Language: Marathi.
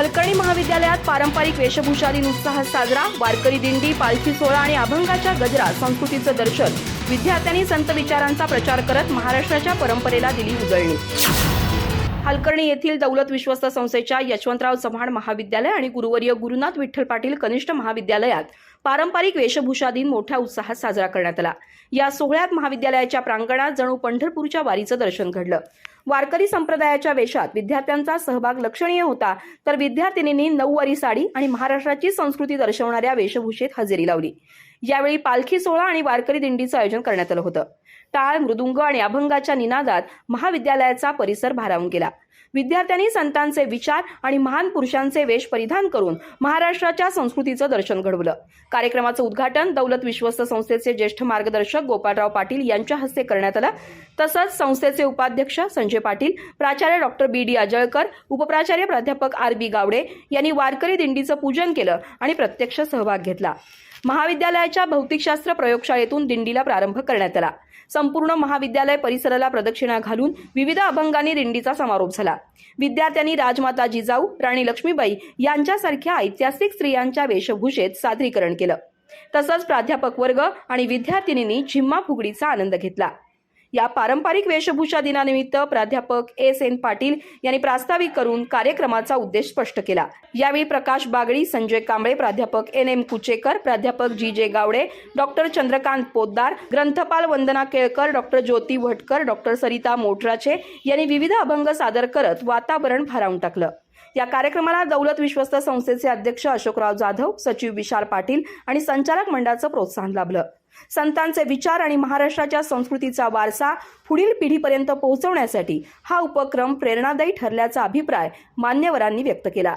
हलकर्णी महाविद्यालयात पारंपरिक वेशभूषा दिन उत्साहात साजरा वारकरी दिंडी पालखी सोहळा आणि अभंगाच्या गजरात संस्कृतीचं दर्शन. विद्यार्थ्यांनी संत विचारांचा प्रचार करत महाराष्ट्राच्या परंपरेला दिली उजळणी. हलकर्णी येथील दौलत विश्वस्त संस्थेच्या यशवंतराव चव्हाण महाविद्यालय आणि गुरुवर्य गुरुनाथ विठ्ठल पाटील कनिष्ठ महाविद्यालयात पारंपरिक वेशभूषा दिन मोठ्या उत्साहात साजरा करण्यात आला. या सोहळ्यात महाविद्यालयाच्या प्रांगणात जणू पंढरपूरच्या वारीचं दर्शन घडलं. वारकरी संप्रदायाच्या वेशात विद्यार्थ्यांचा सहभाग लक्षणीय होता तर विद्यार्थिनींनी नऊवारी साडी आणि महाराष्ट्राची संस्कृती दर्शवणाऱ्या वेशभूषेत हजेरी लावली. यावेळी पालखी सोहळा आणि वारकरी दिंडीचं आयोजन करण्यात आलं होतं. टाळ मृदुंग आणि अभंगाच्या निनादात महाविद्यालयाचा परिसर भारावून गेला. विद्यार्थ्यांनी संतांचे विचार आणि महान पुरुषांचे वेश परिधान करून महाराष्ट्राच्या संस्कृतीचं दर्शन घडवलं. कार्यक्रमाचं उद्घाटन दौलत विश्वस्त संस्थेचे ज्येष्ठ मार्गदर्शक गोपाळराव पाटील यांच्या हस्ते करण्यात आलं. तसंच संस्थेचे उपाध्यक्ष संजय पाटील प्राचार्य डॉक्टर बी. डी. अजळकर उपप्राचार्य प्राध्यापक आर. बी. गावडे यांनी वारकरी दिंडीचं पूजन केलं आणि प्रत्यक्ष सहभाग घेतला. महाविद्यालयाच्या भौतिकशास्त्र प्रयोगशाळेतून दिंडीला प्रारंभ करण्यात आला. संपूर्ण महाविद्यालय परिसराला प्रदक्षिणा घालून विविध अभंगांनी दिंडीचा समारोप झाला. विद्यार्थ्यांनी राजमाता जिजाऊ राणी लक्ष्मीबाई यांच्यासारख्या ऐतिहासिक स्त्रियांच्या वेशभूषेत सादरीकरण केलं. तसंच प्राध्यापक वर्ग आणि विद्यार्थिनींनी झिम्मा फुगडीचा आनंद घेतला. या पारंपरिक वेशभूषा दिनानिमित्त प्राध्यापक एस एन पाटील यांनी प्रास्ताविक करून कार्यक्रमाचा उद्देश स्पष्ट केला. यावेळी प्रकाश बागडी संजय कांबळे प्राध्यापक एन एम कुचेकर प्राध्यापक G J Gawade doctor Chandrakant Poddar ग्रंथपाल Vandana Kelkar doctor Jyoti Bhatkar doctor Sarita मोटराचे यांनी विविध अभंग सादर करत वातावरण भारावून टाकलं. या कार्यक्रमाला दौलत विश्वस्त संस्थेचे अध्यक्ष अशोकराव जाधव सचिव विशाल पाटील आणि संचालक मंडळाचं प्रोत्साहन लाभलं. संतांचे विचार आणि महाराष्ट्राच्या संस्कृतीचा वारसा पुढील पिढीपर्यंत पोहोचवण्यासाठी हा उपक्रम प्रेरणादायी ठरल्याचा अभिप्राय मान्यवरांनी व्यक्त केला.